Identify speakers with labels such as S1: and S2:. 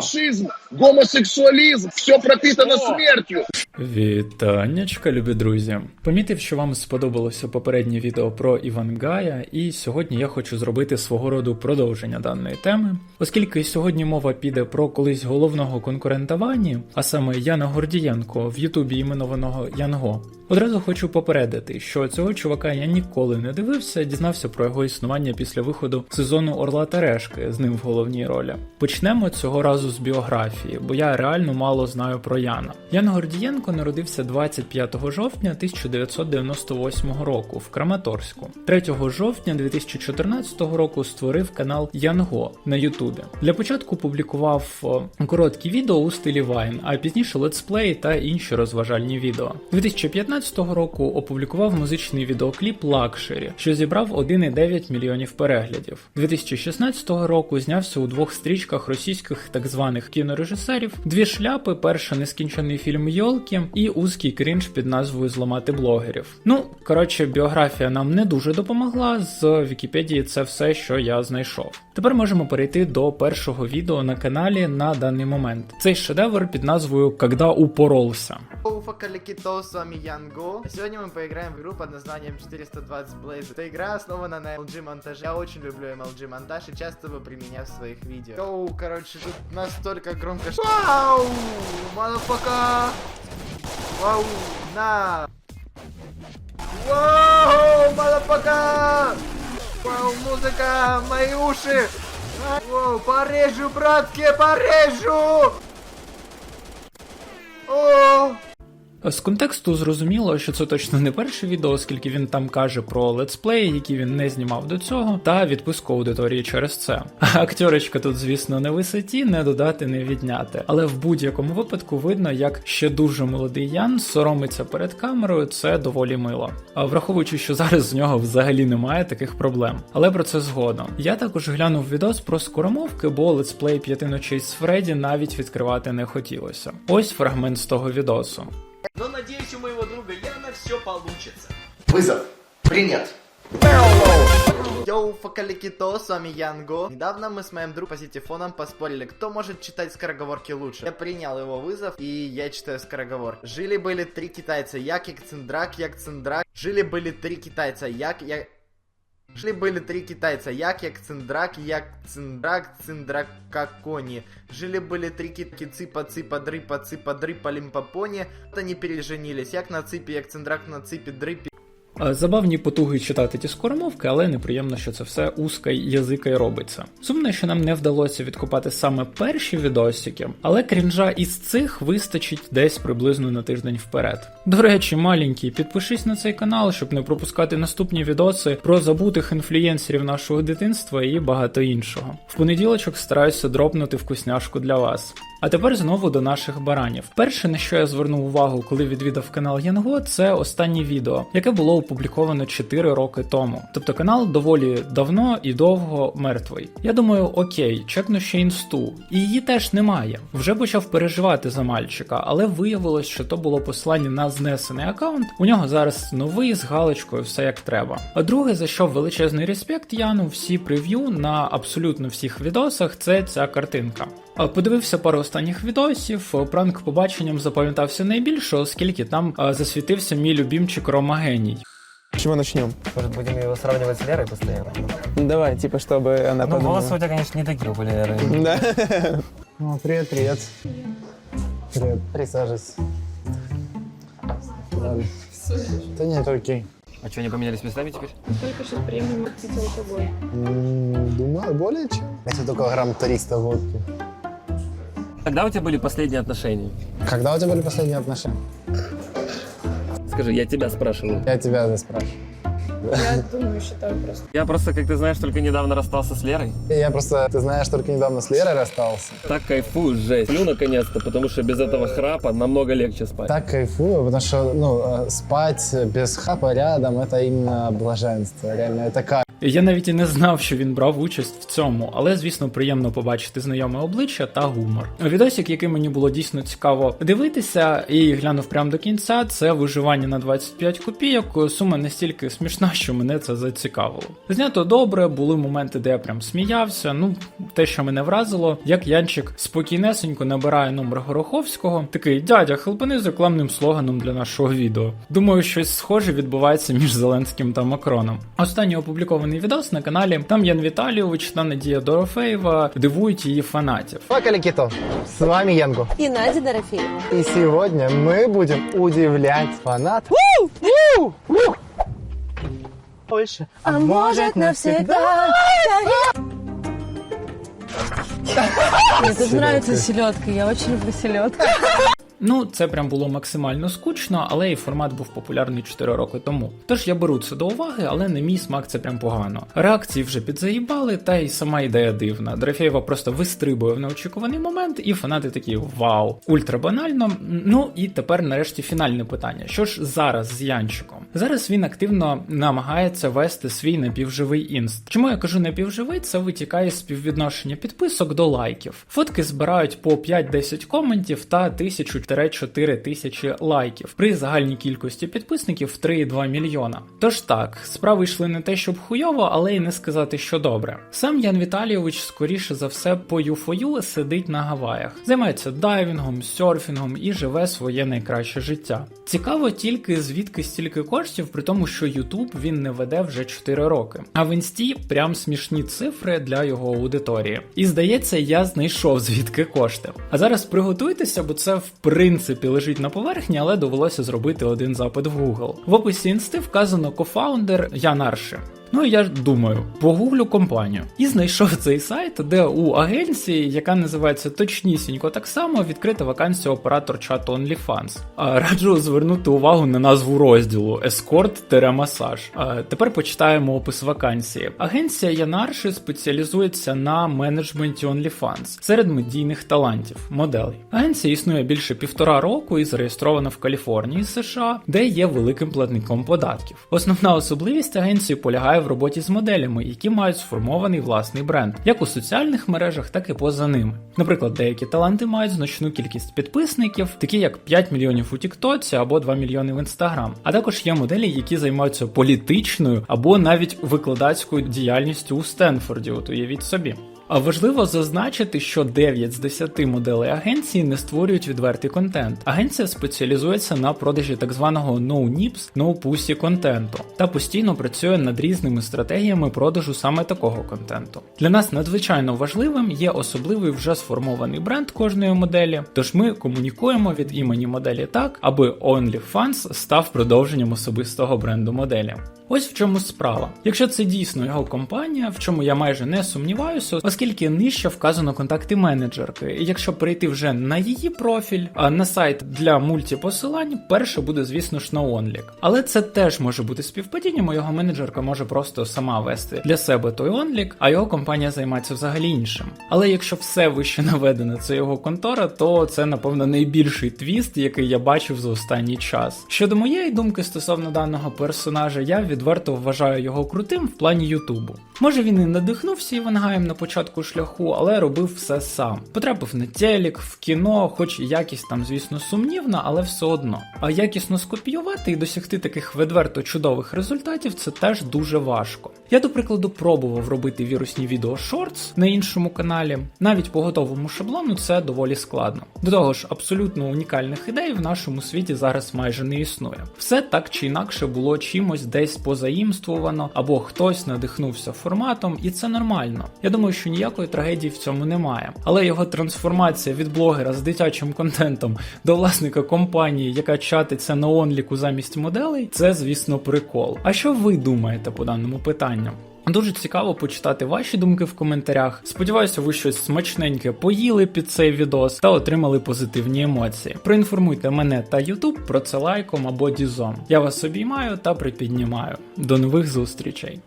S1: фашизм, гомосексуализм, все пропитано смертью.
S2: Вітаннячка, любі друзі. Помітив, що вам сподобалося попереднє відео про Івангая, і сьогодні я хочу зробити свого роду продовження даної теми, оскільки сьогодні мова піде про колись головного конкурента Вані, а саме Яна Гордієнко в Ютубі іменованого Янго. Одразу хочу попередити, що цього чувака я ніколи не дивився, дізнався про його існування після виходу сезону Орла та Решки з ним в головній ролі. Почнемо цього разу з біографії, бо я реально мало знаю про Яна. Ян Гордієнко народився 25 жовтня 1998 року в Краматорську. 3 жовтня 2014 року створив канал Янго на Ютубі. Для початку публікував короткі відео у стилі Vine, а пізніше летсплеї та інші розважальні відео. 2015 року опублікував музичний відеокліп Лакшері, що зібрав 1,9 мільйонів переглядів. 2016 року знявся у двох стрічках російських так званих кінорежисерів: дві шляпи, перша нескінчений фільм Йолки і узкий крінж під назвою Зламати блогерів. Ну коротше, біографія нам не дуже допомогла. З Вікіпедії це все, що я знайшов. Тепер можемо перейти до першого відео на каналі на даний момент. Цей шедевр під назвою Когда упоролся.
S3: Уфа с вами Янго. Сегодня мы поиграем в игру под названием 420 Blaze. Эта игра основана на LG монтаже. Я очень люблю MLG монтаж и часто его применяю в своих видео. Йоу, короче, тут настолько громко. Вау! Мадафака! Вау! На! Вау! Мадафака! Вау, музыка! Мои уши! Вау, порежу, братки, порежу!
S2: З контексту зрозуміло, що це точно не перше відео, оскільки він там каже про летсплеї, які він не знімав до цього, та відписку аудиторії через це. А акторочка тут, звісно, на висоті, не додати, не відняти. Але в будь-якому випадку видно, як ще дуже молодий Ян соромиться перед камерою, це доволі мило. Враховуючи, що зараз з нього взагалі немає таких проблем. Але про це згодом. Я також глянув відос про скоромовки, бо летсплей п'яти ночей з Фредді навіть відкривати не хотілося. Ось фрагмент з того відосу.
S4: Но надеюсь, у моего друга Яна все получится.
S3: Вызов. Принят. Йоу, Факаликито, с вами Янго. Недавно мы с моим другом по сетифонам поспорили, кто может читать скороговорки лучше. Я принял его вызов, и я читаю скороговор. Жили-были три китайца, як, як, циндрак, як, циндрак. Жили-были три китайца, як, як... Жили-были три китайца, як, як, циндрак, як, циндрак, циндрак, кони. Жили-были три китки, ципа, ципа, дрыпа, ципа, дрыпа, лимпопони. Вот они переженились, як на ципе, як, циндрак, на ципе, дрыпе.
S2: Е, Забавні потуги читати ті скоромовки, але неприємно, що це все узка язика й робиться. Сумно, що нам не вдалося відкопати саме перші відосики, але крінжа із цих вистачить десь приблизно на тиждень вперед. До речі, маленький, підпишись на цей канал, щоб не пропускати наступні відоси про забутих інфлюєнсерів нашого дитинства і багато іншого. В понеділочок стараюся дропнути вкусняшку для вас. А тепер знову до наших баранів. Перше, на що я звернув увагу, коли відвідав канал Янго, це останнє відео, яке було опубліковано 4 роки тому. Тобто канал доволі давно і довго мертвий. Я думаю, окей, чекну ще інсту. І її теж немає. Вже почав переживати за мальчика, але виявилось, що то було послання на знесений аккаунт. У нього зараз новий з галочкою, все як треба. А друге, за що величезний респект Яну, всі прев'ю на абсолютно всіх відосах, це ця картинка. Подивився пару останніх відосів. Пранк побаченням запам'ятався найбільше, оскільки там а, засвітився мій любімчик Рома Геній.
S5: С чего начнем?
S6: Может, будем его сравнивать с Лерой постоянно?
S5: Давай, типа, чтобы она
S6: Ну,
S5: подумала.
S6: волосы у тебя, конечно, не такие популярные.
S5: Да. О, привет, привет. Привет. Присаживайся. Ладно. Да нет, окей.
S6: А что, они поменялись местами теперь?
S7: Только сейчас приемлемо пить алкоголь.
S5: М, Думаю, более чем. Это только грамм 300 водки.
S6: Когда у тебя были последние отношения?
S5: Когда у тебя были последние отношения?
S6: Скажи, я тебя спрашиваю.
S5: Я тебя спрашиваю.
S7: Я думаю, считаю просто.
S6: Я просто, как ты знаешь, только недавно расстался с Лерой.
S5: Я просто, ты знаешь, только недавно с Лерой расстался.
S6: Так кайфую, жесть. Сплю наконец-то, потому что без этого храпа намного легче спать.
S5: Так кайфую, потому что, ну, э, спать без хапа рядом, это именно блаженство. Реально, это кайф.
S2: Я навіть і не знав, що він брав участь в цьому, але звісно приємно побачити знайоме обличчя та гумор. Відосик, який мені було дійсно цікаво дивитися, і глянув прямо до кінця, це виживання на 25 копійок. Сума настільки смішна, що мене це зацікавило. Знято добре, були моменти, де я прям сміявся. Ну, те, що мене вразило, як Янчик спокійнесенько набирає номер Гороховського. Такий дядя, хелпани з рекламним слоганом для нашого відео. Думаю, щось схоже відбувається між Зеленським та Макроном. Останній опублікований відос на каналі. Там Ян Віталійович та Надія Дорофеєва дивують її фанатів.
S5: Пока, Ликито. С вами Янго.
S8: И Надя Дорофеева.
S5: И сегодня мы будем удивлять фанат. Больше.
S8: А может навсегда. Мне тоже нравится селедка, я очень люблю селедку.
S2: Ну, це прям було максимально скучно, але і формат був популярний 4 роки тому. Тож я беру це до уваги, але на мій смак це прям погано. Реакції вже підзаїбали, та й сама ідея дивна. Дорофєєва просто вистрибує в неочікуваний момент, і фанати такі вау, ультра банально. Ну і тепер нарешті фінальне питання: що ж зараз з Янчиком? Зараз він активно намагається вести свій напівживий інст. Чому я кажу напівживий? Це витікає з співвідношення підписок до лайків. Фотки збирають по 5-10 коментів та 1000-4 тисячі лайків при загальній кількості підписників 3,2 мільйона. Тож так, справи йшли не те, щоб хуйово, але й не сказати, що добре. Сам Ян Віталійович, скоріше за все, по юфою сидить на Гаваях, займається дайвінгом, серфінгом і живе своє найкраще життя. Цікаво тільки звідки стільки коштів, при тому, що Ютуб він не веде вже 4 роки. А в інсті прям смішні цифри для його аудиторії. І здається, я знайшов звідки кошти. А зараз приготуйтеся, бо це в принципі лежить на поверхні, але довелося зробити один запит в Google. В описі інсти вказано кофаундер Ян Арши. Ну я думаю, погуглю компанію і знайшов цей сайт, де у агенції, яка називається точнісінько так само, відкрита вакансія оператор чату OnlyFans. А, Раджу звернути увагу на назву розділу ескорт-масаж. А, Тепер почитаємо опис вакансії. Агенція Янарши спеціалізується на менеджменті OnlyFans серед медійних талантів, моделей. Агенція існує більше півтора року і зареєстрована в Каліфорнії, США, де є великим платником податків. Основна особливість агенції полягає в роботі з моделями, які мають сформований власний бренд, як у соціальних мережах, так і поза ними. Наприклад, деякі таланти мають значну кількість підписників, такі як 5 мільйонів у Тіктоці або 2 мільйони в Інстаграм. А також є моделі, які займаються політичною або навіть викладацькою діяльністю у Стенфорді. От уявіть собі. Важливо зазначити, що 9 з 10 моделей агенції не створюють відвертий контент. Агенція спеціалізується на продажі так званого no-nips, no-pussy контенту та постійно працює над різними стратегіями продажу саме такого контенту. Для нас надзвичайно важливим є особливий вже сформований бренд кожної моделі. Тож ми комунікуємо від імені моделі так, аби OnlyFans став продовженням особистого бренду моделі. Ось в чому справа. Якщо це дійсно його компанія, в чому я майже не сумніваюся, оскільки нижче вказано контакти менеджерки. І якщо перейти вже на її профіль, а на сайт для мультипосилань, перше буде, звісно ж, NoOnlyk. Але це теж може бути співпадінням, його менеджерка може просто сама вести для себе той онлік, а його компанія займається взагалі іншим. Але якщо все вище наведено, це його контора, то це, напевно, найбільший твіст, який я бачив за останній час. Щодо моєї думки стосовно даного персонажа, я відверто вважаю його крутим в плані Ютубу. Може він і надихнувся Івангаєм на початку шляху, але робив все сам. Потрапив на телек, в кіно, хоч якість там, звісно, сумнівна, але все одно. А якісно скопіювати і досягти таких відверто чудових результатів це теж дуже важко. Я, до прикладу, пробував робити вірусні відео шортс на іншому каналі. Навіть по готовому шаблону це доволі складно. До того ж, абсолютно унікальних ідей в нашому світі зараз майже не існує. Все так чи інакше було чимось десь позаїмствовано, або хтось надихнувся форматом, і це нормально. Я думаю, що ніякої трагедії в цьому немає. Але його трансформація від блогера з дитячим контентом до власника компанії, яка чатиться на онліку замість моделей, це, звісно, прикол. А що ви думаєте по даному питанню? Дуже цікаво почитати ваші думки в коментарях. Сподіваюся, ви щось смачненьке поїли під цей відос та отримали позитивні емоції. Проінформуйте мене та YouTube про це лайком або дізом. Я вас обіймаю та припіднімаю. До нових зустрічей!